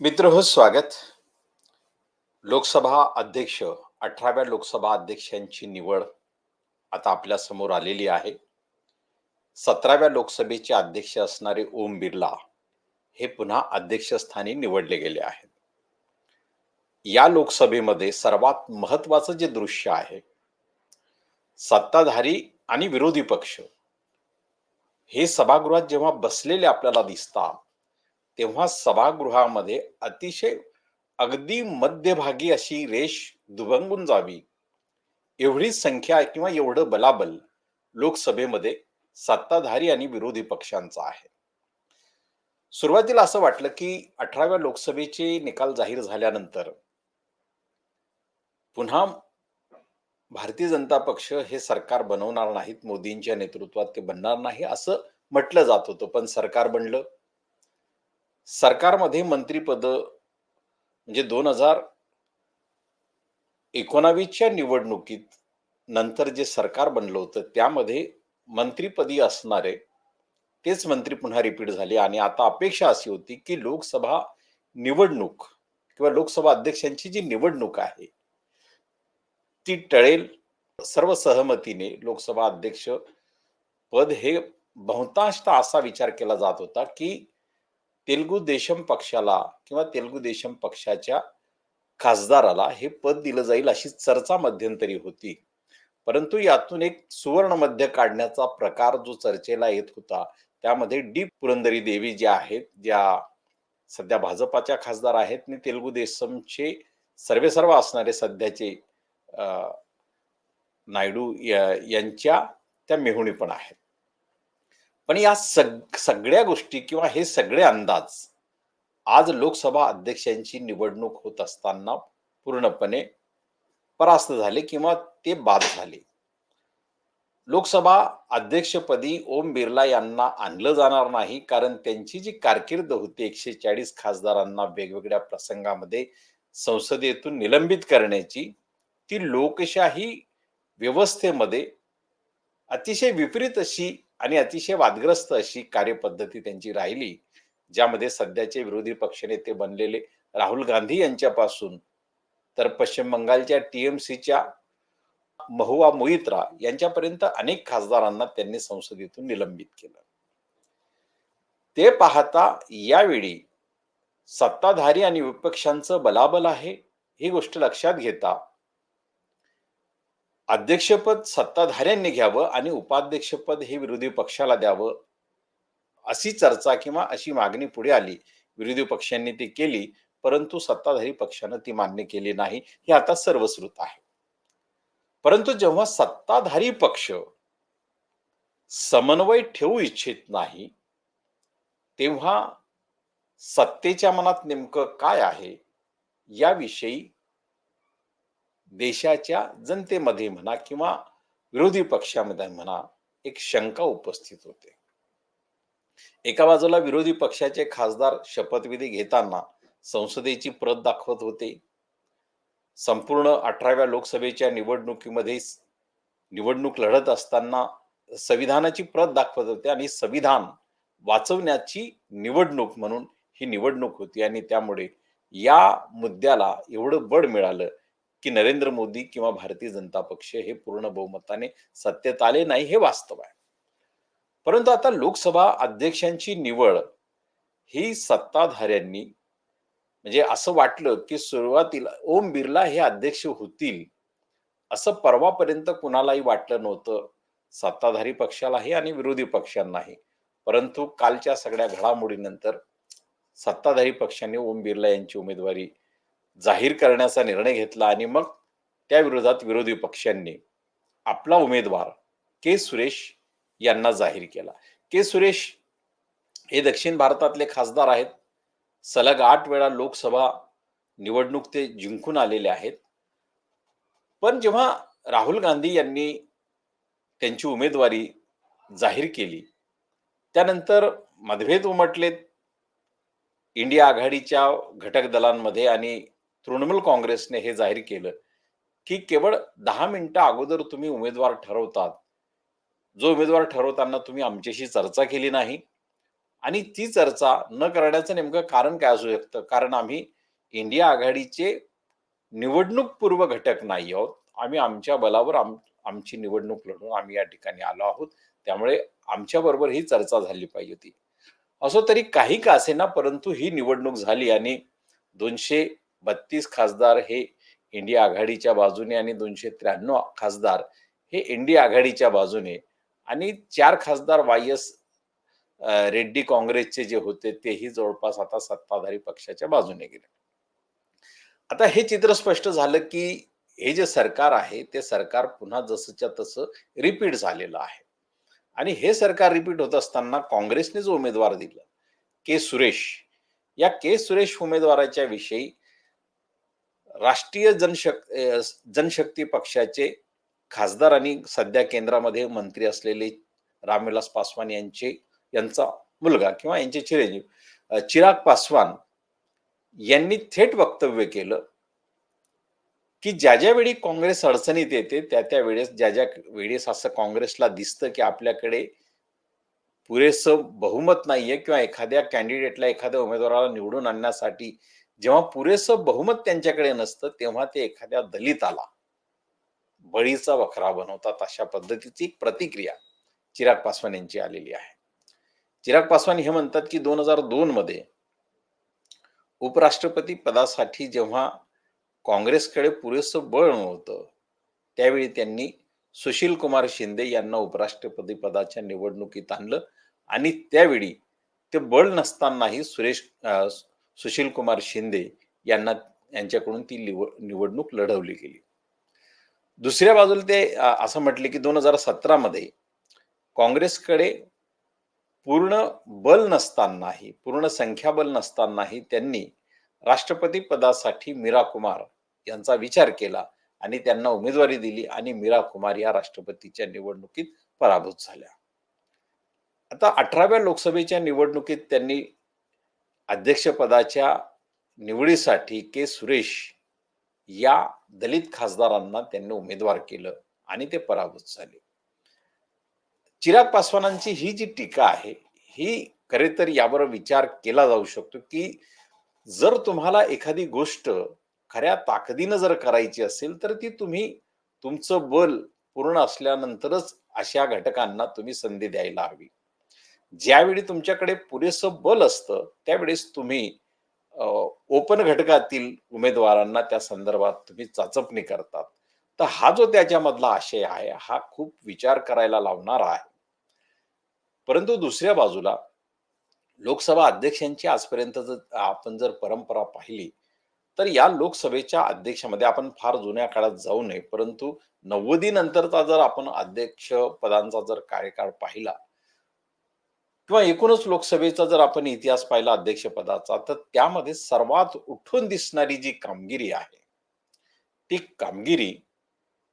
मित्र हो स्वागत. लोकसभा अध्यक्ष अठराव्या लोकसभा अध्यक्षांची निवड आता आपल्यासमोर आलेली आहे. सतराव्या लोकसभेचे अध्यक्ष असणारे ओम बिर्ला हे पुन्हा अध्यक्षस्थानी निवडले गेले आहेत. या लोकसभेमध्ये सर्वात महत्वाचं जे दृश्य आहे सत्ताधारी आणि विरोधी पक्ष हे सभागृहात जेव्हा बसलेले आपल्याला दिसतात तेव्हा सभागृहामध्ये अतिशय अगदी मध्यभागी अशी रेष दुभंगून जावी. एवढी संख्या किंवा एवढं बलाबल लोकसभेमध्ये सत्ताधारी आणि विरोधी पक्षांचा आहे. सुरुवातीला असं वाटलं की अठराव्या लोकसभेचे निकाल जाहीर झाल्यानंतर पुन्हा भारतीय जनता पक्ष हे सरकार बनवणार नाहीत मोदींच्या नेतृत्वात ते बनणार नाही असं म्हटलं जात होतं. पण सरकार बनलं. सरकारमध्ये मंत्रीपद म्हणजे दोन हजार एकोणावीसच्या निवडणुकीत नंतर जे सरकार बनलं होतं त्यामध्ये मंत्रीपदी असणारे तेच मंत्री पुन्हा रिपीट झाले. आणि आता अपेक्षा अशी होती की लोकसभा निवडणूक किंवा लोकसभा अध्यक्षांची जी निवडणूक आहे ती टळेल. सर्व सहमतीने लोकसभा अध्यक्ष पद हे बहुतांशतः असा विचार केला जात होता की तेलगू देशम पक्षाला किंवा तेलगू देशम पक्षाच्या खासदाराला हे पद दिलं जाईल अशी चर्चा मध्यंतरी होती. परंतु यातून एक सुवर्ण मध्य काढण्याचा प्रकार जो चर्चेला येत होता त्यामध्ये डी पुरंदरी देवी ज्या आहेत ज्या सध्या भाजपाच्या खासदार आहेत आणि तेलगू देशमचे सर्वेसर्व असणारे सध्याचे नायडू यांच्या त्या मेहुणी पण आहेत. पण या सग सगळ्या गोष्टी किंवा हे सगळे अंदाज आज लोकसभा अध्यक्षांची निवडणूक होत असताना पूर्णपणे परास्त झाले किंवा ते बाद झाले. लोकसभा अध्यक्षपदी ओम बिर्ला यांना आणलं जाणार नाही कारण त्यांची जी कारकीर्द होती एकशे चाळीस खासदारांना वेगवेगळ्या प्रसंगामध्ये संसदेतून निलंबित करण्याची ती लोकशाही व्यवस्थेमध्ये अतिशय विपरीत अशी आणि अतिशय वादग्रस्त अशी कार्यपद्धती त्यांची राहिली ज्यामध्ये सध्याचे विरोधी पक्षनेते बनलेले राहुल गांधी यांच्यापासून तर पश्चिम बंगालच्या टीएमसीच्या महुआ मोहित्रा यांच्यापर्यंत अनेक खासदारांना त्यांनी संसदेतून निलंबित केलं. ते पाहता यावेळी सत्ताधारी आणि विपक्षांचं बलाबल आहे ही गोष्ट लक्षात घेता अध्यक्षपद सत्ताधाऱ्यांनी घ्यावं आणि उपाध्यक्षपद हे विरोधी पक्षाला द्यावं अशी चर्चा किंवा अशी मागणी पुढे आली. विरोधी पक्षांनी ती केली परंतु सत्ताधारी पक्षानं ती मान्य केली नाही हे आता सर्वश्रुत आहे. परंतु जेव्हा सत्ताधारी पक्ष समन्वय ठेवू इच्छित नाही तेव्हा सत्तेच्या मनात नेमकं काय आहे याविषयी देशाच्या जनतेमध्ये म्हणा किंवा विरोधी पक्षामध्ये म्हणा एक शंका उपस्थित होते. एका बाजूला विरोधी पक्षाचे खासदार शपथविधी घेताना संसदेची प्रत दाखवत होते. संपूर्ण अठराव्या लोकसभेच्या निवडणुकीमध्ये निवडणूक लढत असताना संविधानाची प्रत दाखवत होते आणि संविधान वाचवण्याची निवडणूक म्हणून ही निवडणूक होती आणि त्यामुळे या मुद्द्याला एवढं बळ मिळालं की नरेंद्र मोदी किंवा भारतीय जनता पक्ष हे पूर्ण बहुमताने सत्तेत आले नाही हे वास्तव आहे. परंतु आता लोकसभा अध्यक्षांची निवड ही सत्ताधाऱ्यांनी म्हणजे असं वाटलं की सुरुवातीला ओम बिर्ला हे अध्यक्ष होतील असं परवापर्यंत कुणालाही वाटलं नव्हतं. सत्ताधारी पक्षालाही आणि विरोधी पक्षांनाही. परंतु कालच्या सगळ्या घडामोडीनंतर सत्ताधारी पक्षांनी ओम बिर्ला यांची उमेदवारी जाहीर करण्याचा निर्णय घेतला आणि मग त्या विरोधात विरोधी पक्षांनी आपला उमेदवार के सुरेश यांना जाहीर केला. के सुरेश हे दक्षिण भारतातले खासदार आहेत. सलग आठ वेळा लोकसभा निवडणूक ते जिंकून आलेले आहेत. पण जेव्हा राहुल गांधी यांनी त्यांची उमेदवारी जाहीर केली त्यानंतर मतभेद उमटलेत. इंडिया आघाडीच्या घटक दलांमध्ये आणि तृणमूल काँग्रेसने हे जाहीर केलं की केवळ दहा मिनिटं अगोदर तुम्ही उमेदवार ठरवतात. जो उमेदवार ठरवताना तुम्ही आमच्याशी चर्चा केली नाही आणि ती चर्चा न करण्याचं नेमकं कारण काय असू शकतं? कारण आम्ही इंडिया आघाडीचे निवडणूकपूर्व घटक नाही आहोत. आम्ही आमच्या बलावर आम आमची निवडणूक लढवून आम्ही या ठिकाणी आलो आहोत. त्यामुळे आमच्या बरोबर ही चर्चा झाली पाहिजे होती. असो तरी काही का असेना परंतु ही निवडणूक झाली आणि दोनशे बत्तीस खासदार हे इंडिया आघाडीच्या बाजूने आणि दोनशे त्र्याण्णव खासदार हे इंडिया आघाडीच्या बाजूने. आणि चार खासदार वाय एस रेड्डी काँग्रेसचे जे होते तेही जवळपास आता सत्ताधारी पक्षाच्या बाजूने गेले. आता हे चित्र स्पष्ट झालं की हे जे सरकार आहे ते सरकार पुन्हा जसंच्या तसं रिपीट झालेलं आहे. आणि हे सरकार रिपीट होत असताना काँग्रेसने जो उमेदवार दिला. के सुरेश. या के सुरेश उमेदवाराच्या विषयी राष्ट्रीय जनशक जनशक्ती पक्षाचे खासदार आणि सध्या केंद्रामध्ये मंत्री असलेले रामविलास पासवान यांचे यांचा मुलगा किंवा यांचे चिरंजीव चिराग पासवान यांनी थेट वक्तव्य केलं की ज्या ज्या वेळी काँग्रेस अडचणीत येते त्या त्या वेळेस ज्या ज्या वेळेस असं काँग्रेसला दिसतं की आपल्याकडे पुरेसं बहुमत नाहीये किंवा एखाद्या कॅन्डिडेटला एखाद्या उमेदवाराला निवडून आणण्यासाठी जेव्हा पुरेसं बहुमत त्यांच्याकडे नसतं तेव्हा ते एखाद्या दलिताला बळीचा वखरा बनवतात अशा पद्धतीची एक प्रतिक्रिया चिराग पासवान यांची आलेली आहे. चिराग पासवान हे म्हणतात की दोन हजार दोन मध्ये उपराष्ट्रपती पदासाठी जेव्हा काँग्रेसकडे पुरेसं बळ नव्हतं त्यावेळी त्यांनी सुशील कुमार शिंदे यांना उपराष्ट्रपती पदाच्या निवडणुकीत आणलं आणि त्यावेळी ते बळ नसतानाही सुरेश सुशील कुमार शिंदे यांना यांच्याकडून ती निव- निवडणूक लढवली गेली. दुसऱ्या बाजूला ते असं म्हटले की दोन हजार सतरामध्ये काँग्रेसकडे पूर्ण बल नसतानाही पूर्ण संख्याबल नसतानाही त्यांनी राष्ट्रपती पदासाठी मीरा कुमार यांचा विचार केला आणि त्यांना उमेदवारी दिली आणि मीरा कुमार या राष्ट्रपतीच्या निवडणुकीत पराभूत झाल्या. आता अठराव्या लोकसभेच्या निवडणुकीत त्यांनी अध्यक्षपदाच्या निवडीसाठी के सुरेश या दलित खासदारांना त्यांनी उमेदवार केलं आणि ते पराभूत झाले. चिराग पासवानांची ही जी टीका आहे ही खरे तर यावर विचार केला जाऊ शकतो की जर तुम्हाला एखादी गोष्ट खऱ्या ताकदीनं जर करायची असेल तर ती तुम्ही तुमचं बल पूर्ण असल्यानंतरच अशा घटकांना तुम्ही संधी द्यायला हवी. ज्यावेळी तुमच्याकडे पुरेसं बल असतं त्यावेळेस तुम्ही ओपन घटकातील उमेदवारांना त्या संदर्भात तुम्ही चाचपणी करतात. तर हा जो त्याच्यामधला आशय आहे हा खूप विचार करायला लावणारा आहे. परंतु दुसऱ्या बाजूला लोकसभा अध्यक्षांची आजपर्यंत जर आपण जर परंपरा पाहिली तर या लोकसभेच्या अध्यक्षामध्ये आपण फार जुन्या काळात जाऊ नये परंतु नव्वदी नंतरचा जर आपण अध्यक्ष पदांचा जर कार्यकाळ पाहिला किंवा एकूणच लोकसभेचा जर आपण इतिहास पाहिला अध्यक्षपदाचा तर त्यामध्ये सर्वात उठून दिसणारी जी कामगिरी आहे ती कामगिरी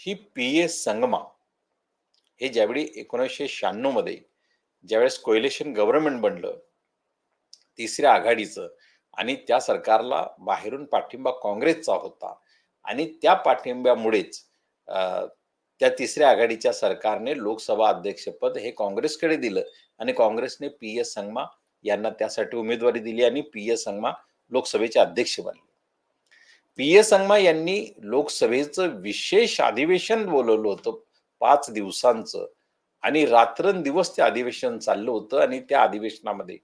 ही पी ए संगमा. हे ज्यावेळी एकोणीसशे शहाण्णवमध्ये ज्यावेळेस कोयलेशन गव्हर्नमेंट बनलं तिसऱ्या आघाडीचं आणि त्या सरकारला बाहेरून पाठिंबा काँग्रेसचा होता आणि त्या पाठिंब्यामुळेच त्या तिसऱ्या आघाडीच्या सरकारने लोकसभा अध्यक्षपद हे काँग्रेसकडे दिलं. आणि काँग्रेसने पी एस संगमा यांना त्यासाठी उमेदवारी दिली आणि पी एस संगमा लोकसभेचे अध्यक्ष बनले. पी एस संगमा यांनी लोकसभेचं विशेष अधिवेशन बोलवलं होतं पाच दिवसांचं आणि रात्रंदिवस ते अधिवेशन चाललं होतं आणि त्या अधिवेशनामध्ये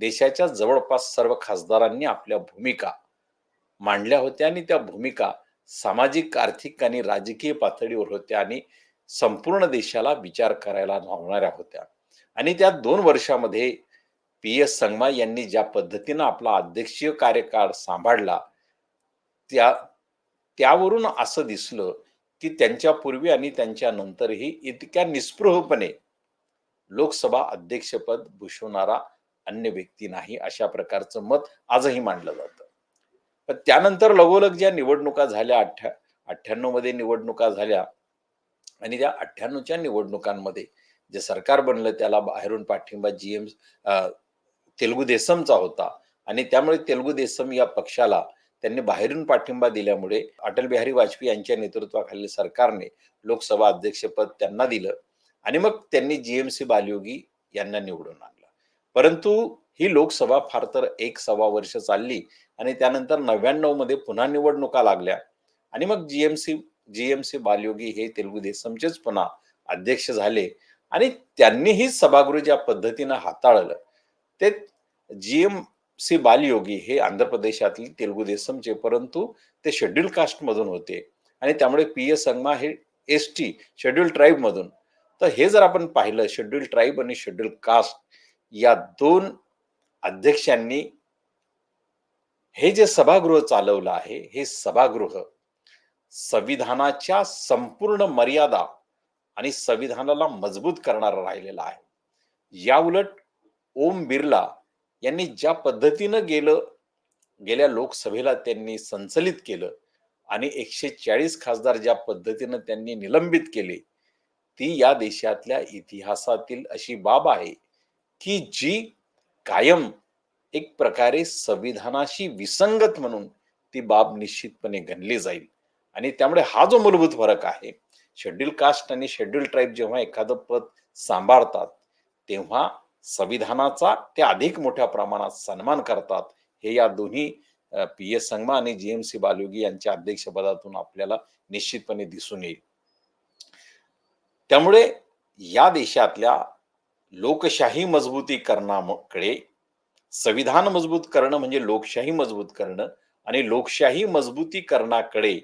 देशाच्या जवळपास सर्व खासदारांनी आपल्या भूमिका मांडल्या होत्या आणि त्या भूमिका सामाजिक आर्थिक आणि राजकीय पातळीवर होत्या आणि संपूर्ण देशाला विचार करायला लावणाऱ्या होत्या. आणि त्या दोन वर्षामध्ये पी एस संगमा यांनी ज्या पद्धतीनं आपला अध्यक्षीय कार्यकाळ सांभाळला त्या त्यावरून असं दिसलं की त्यांच्या पूर्वी आणि त्यांच्या नंतरही इतक्या निस्पृहपणे लोकसभा अध्यक्षपद भूषवणारा अन्य व्यक्ती नाही अशा प्रकारचं मत आजही मांडलं जातं. पण त्यानंतर लगोलग ज्या निवडणुका झाल्या अठ्ठ्या अठ्ठ्याण्णवमध्ये निवडणुका झाल्या आणि त्या अठ्ठ्याण्णवच्या निवडणुकांमध्ये जे सरकार बनलं त्याला बाहेरून पाठिंबा जीएम तेलुगू देसमचा होता. आणि त्यामुळे तेलुगू देसम या पक्षाला त्यांनी बाहेरून पाठिंबा दिल्यामुळे अटल बिहारी वाजपेयी यांच्या नेतृत्वाखालील सरकारने लोकसभा अध्यक्षपद त्यांना दिलं. आणि मग त्यांनी जीएमसी बालयोगी यांना निवडून आणलं. परंतु ही लोकसभा फार तर एक सव्वा वर्ष चालली आणि त्यानंतर नव्याण्णवमध्ये पुन्हा निवडणुका लागल्या. आणि मग जीएमसी जीएमसी बालयोगी हे तेलुगू देसमचेच पुन्हा अध्यक्ष झाले. आणि त्यांनीही सभागृह ज्या पद्धतीनं हाताळलं ते जी एम सी बालयोगी हे आंध्र प्रदेशातली तेलुगू देसमचे परंतु ते शेड्यूल कास्ट मधून होते. आणि त्यामुळे पी एस संगमा हे एस टी शेड्यूल ट्राईब मधून. तर हे जर आपण पाहिलं शेड्यूल ट्राईब आणि शेड्यूल कास्ट या दोन अध्यक्षांनी हे जे सभागृह चालवलं आहे हे सभागृह संविधानाच्या संपूर्ण मर्यादा आणि संविधानाला मजबूत करणारा राहिलेला आहे. या उलट ओम बिर्ला यांनी ज्या पद्धतीनं गेलं गेल्या लोकसभेला त्यांनी संचलित केलं आणि एकशे चाळीस खासदार ज्या पद्धतीनं त्यांनी निलंबित केले ती या देशातल्या इतिहासातील अशी बाब आहे की जी कायम एक प्रकारे संविधानाशी विसंगत म्हणून ती बाब निश्चितपणे गणली जाईल. आणि त्यामुळे हा जो मूलभूत फरक आहे शेड्यूल कास्ट आणि शेड्यूल ट्राईब जेव्हा एखादं पद सांभाळतात तेव्हा संविधानाचा ते अधिक मोठ्या प्रमाणात सन्मान करतात. हे या दोन्ही पी. एस. संगमा आणि जीएमसी बालयोगी यांच्या अध्यक्षपदातून आपल्याला निश्चितपणे दिसून येईल. त्यामुळे या देशातल्या लोकशाही मजबूतीकरणाकडे संविधान मजबूत करणं म्हणजे लोकशाही मजबूत करणं आणि लोकशाही मजबूतीकरणाकडे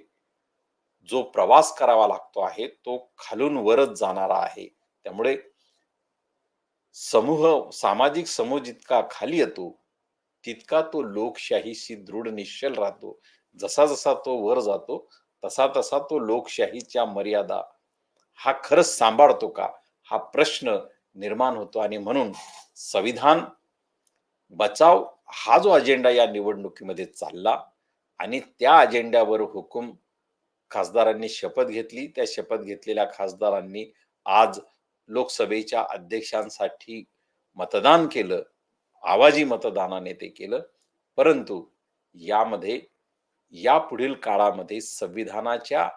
जो प्रवास करावा लागतो आहे तो खालून वरच जाणारा आहे. त्यामुळे समूह सामाजिक समूह जितका खाली येतो तितका तो लोकशाहीशी दृढ निश्चल राहतो. जसा जसा तो वर जातो तसा तसा तो लोकशाहीच्या मर्यादा हा खरंच सांभाळतो का? हा प्रश्न निर्माण होतो आणि म्हणून संविधान बचाव हा जो अजेंडा या निवडणुकीमध्ये चालला आणि त्या अजेंड्यावर हुकूम खासदारांनी शपथ घेतली. त्या शपथ घेतलेल्या खासदारांनी आज लोकसभेच्या अध्यक्षांसाठी मतदान केलं. आवाजी मतदानाने ते केलं. परंतु यामध्ये या पुढील काळामध्ये संविधानाच्या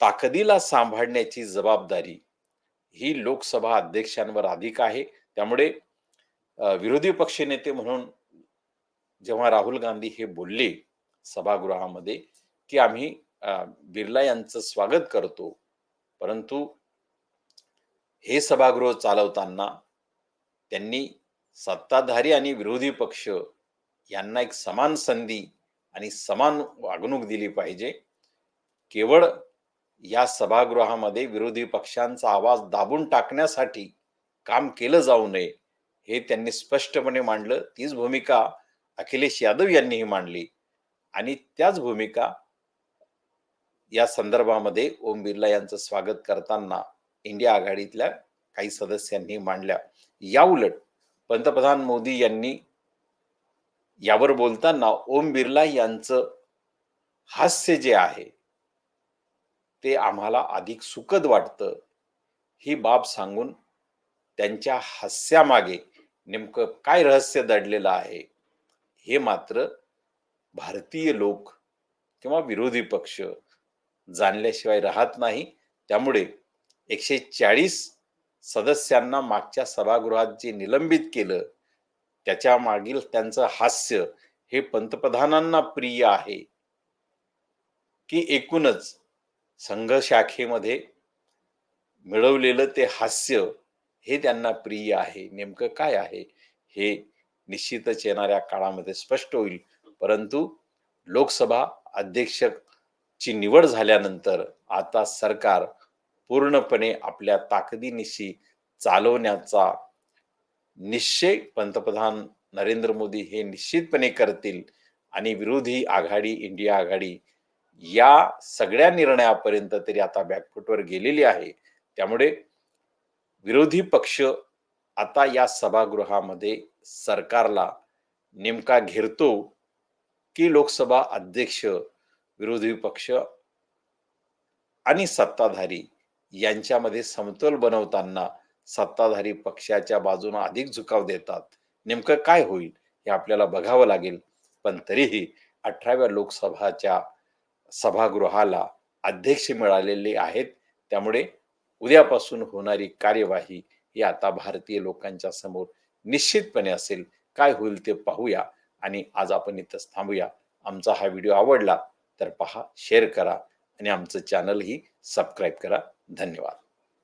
ताकदीला सांभाळण्याची जबाबदारी ही लोकसभा अध्यक्षांवर अधिक आहे. त्यामुळे विरोधी पक्षनेते म्हणून जेव्हा राहुल गांधी हे बोलले सभागृहामध्ये की आम्ही बिर्ला यांचं स्वागत करतो. परंतु हे सभागृह चालवताना त्यांनी सत्ताधारी आणि विरोधी पक्ष यांना एक समान संधी आणि समान वागणूक दिली पाहिजे. केवळ या सभागृहामध्ये विरोधी पक्षांचा आवाज दाबून टाकण्यासाठी काम केलं जाऊ नये हे त्यांनी स्पष्टपणे मांडलं. तीच भूमिका अखिलेश यादव यांनीही मांडली. आणि त्याच भूमिका या संदर्भामध्ये ओम बिर्ला यांचं स्वागत करताना इंडिया आघाडीतल्या काही सदस्यांनी मांडल्या. या उलट पंतप्रधान मोदी यांनी यावर बोलताना ओम बिर्ला यांचं हास्य जे आहे ते आम्हाला अधिक सुखद वाटतं ही बाब सांगून त्यांच्या हास्यामागे नेमकं काय रहस्य दडलेलं आहे हे मात्र भारतीय लोक किंवा विरोधी पक्ष जाणल्याशिवाय राहत नाही. त्यामुळे एकशे चाळीस सदस्यांना मागच्या सभागृहात जे निलंबित केलं त्याच्या मागील त्यांचं हास्य हे पंतप्रधानांना प्रिय आहे. की एकूणच संघ शाखेमध्ये मिळवलेलं ते हास्य हे त्यांना प्रिय आहे. नेमकं काय आहे? हे निश्चितच येणाऱ्या काळामध्ये स्पष्ट होईल. परंतु लोकसभा अध्यक्षची निवड झाल्यानंतर आता सरकार पूर्णपणे आपल्या ताकदीनिशी चालवण्याचा निश्चय पंतप्रधान नरेंद्र मोदी हे निश्चितपणे करतील आणि विरोधी आघाडी इंडिया आघाडी या सगळ्या निर्णयापर्यंत तरी आता बॅकफुटवर गेलेली आहे. त्यामुळे विरोधी पक्ष आता या सभागृहामध्ये सरकारला नेमका घेरतो की लोकसभा अध्यक्ष विरोधी पक्ष आणि सत्ताधारी यांच्यामध्ये समतोल बनवताना सत्ताधारी पक्षाच्या बाजूने अधिक झुकाव देतात. नेमकं काय होईल हे आपल्याला बघावं लागेल. पण तरीही अठराव्या लोकसभाच्या सभागृहाला अध्यक्ष मिळालेले आहेत. त्यामुळे उद्यापासून होणारी कार्यवाही हे आता भारतीय लोकांच्या समोर निश्चितपणे असेल. काय होईल ते पाहूया. आणि आज आपण इथंच थांबूया. आमचा हा व्हिडिओ आवडला तर पहा शेअर करा आणि आमचं चॅनलही सबस्क्राईब करा. धन्यवाद.